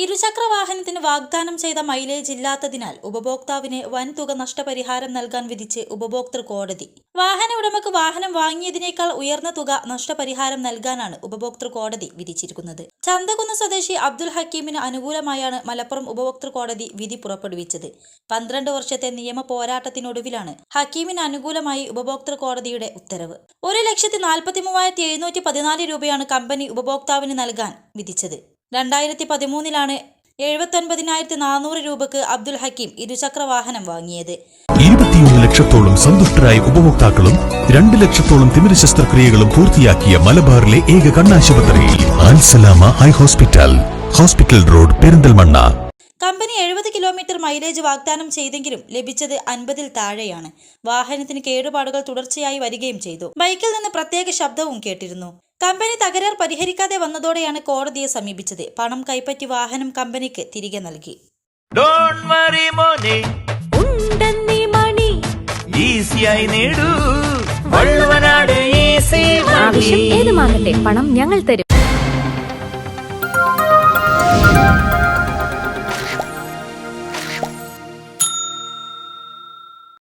ഇരുചക്ര വാഹനത്തിന് വാഗ്ദാനം ചെയ്ത മൈലേജ് ഇല്ലാത്തതിനാൽ ഉപഭോക്താവിന് വൻ തുക നഷ്ടപരിഹാരം നൽകാൻ വിധിച്ച് ഉപഭോക്തൃ കോടതി. വാഹന ഉടമക്ക് വാഹനം വാങ്ങിയതിനേക്കാൾ ഉയർന്ന തുക നഷ്ടപരിഹാരം നൽകാനാണ് ഉപഭോക്തൃ കോടതി വിധിച്ചിരിക്കുന്നത്. ചന്തകുന്ന് സ്വദേശി അബ്ദുൽ ഹക്കീമിന് അനുകൂലമായാണ് മലപ്പുറം ഉപഭോക്തൃ കോടതി വിധി പുറപ്പെടുവിച്ചത്. പന്ത്രണ്ട് വർഷത്തെ നിയമ പോരാട്ടത്തിനൊടുവിലാണ് ഹക്കീമിന് അനുകൂലമായി ഉപഭോക്തൃ കോടതിയുടെ ഉത്തരവ്. ഒരു ലക്ഷത്തി നാൽപ്പത്തി മൂവായിരത്തി എഴുന്നൂറ്റി പതിനാല് രൂപയാണ് കമ്പനി ഉപഭോക്താവിന് നൽകാൻ വിധിച്ചത്. രണ്ടായിരത്തി പതിമൂന്നിലാണ് എഴുപത്തൊൻപതിനായിരത്തി നാനൂറ് രൂപക്ക് അബ്ദുൽ ഹക്കീം ഇരുചക്ര വാഹനം വാങ്ങിയത്. ഇരുപത്തിയൊന്ന് ലക്ഷത്തോളം സന്തുഷ്ടരായ ഉപഭോക്താക്കളും രണ്ട് ലക്ഷത്തോളം തിമിര ശസ്ത്രക്രിയകളും പൂർത്തിയാക്കിയ മലബാറിലെ ഏക കണ്ണാശുപത്രിയിൽ Al Salama eye hospital hospital road Perinthalmanna. Company എഴുപത് കിലോമീറ്റർ മൈലേജ് വാഗ്ദാനം ചെയ്തെങ്കിലും ലഭിച്ചത് അൻപതിൽ താഴെയാണ്. വാഹനത്തിന് കേടുപാടുകൾ തുടർച്ചയായി വരികയും ചെയ്തു. ബൈക്കിൽ നിന്ന് പ്രത്യേക ശബ്ദവും കേട്ടിരുന്നു. കമ്പനി തകരാർ പരിഹരിക്കാതെ വന്നതോടെയാണ് കോടതിയെ സമീപിച്ചത്. പണം കൈപ്പറ്റി വാഹനം കമ്പനിക്ക് തിരികെ നൽകി. ഡോണ്ട് വറി മോനെ. ഉണ്ടെന്നീ മണി. ഈസിയായി നേടൂ. വള്ളുവനാട് ഈസി ആവശ്യം ഏതുമാകട്ടെ പണം ഞങ്ങൾ തരും.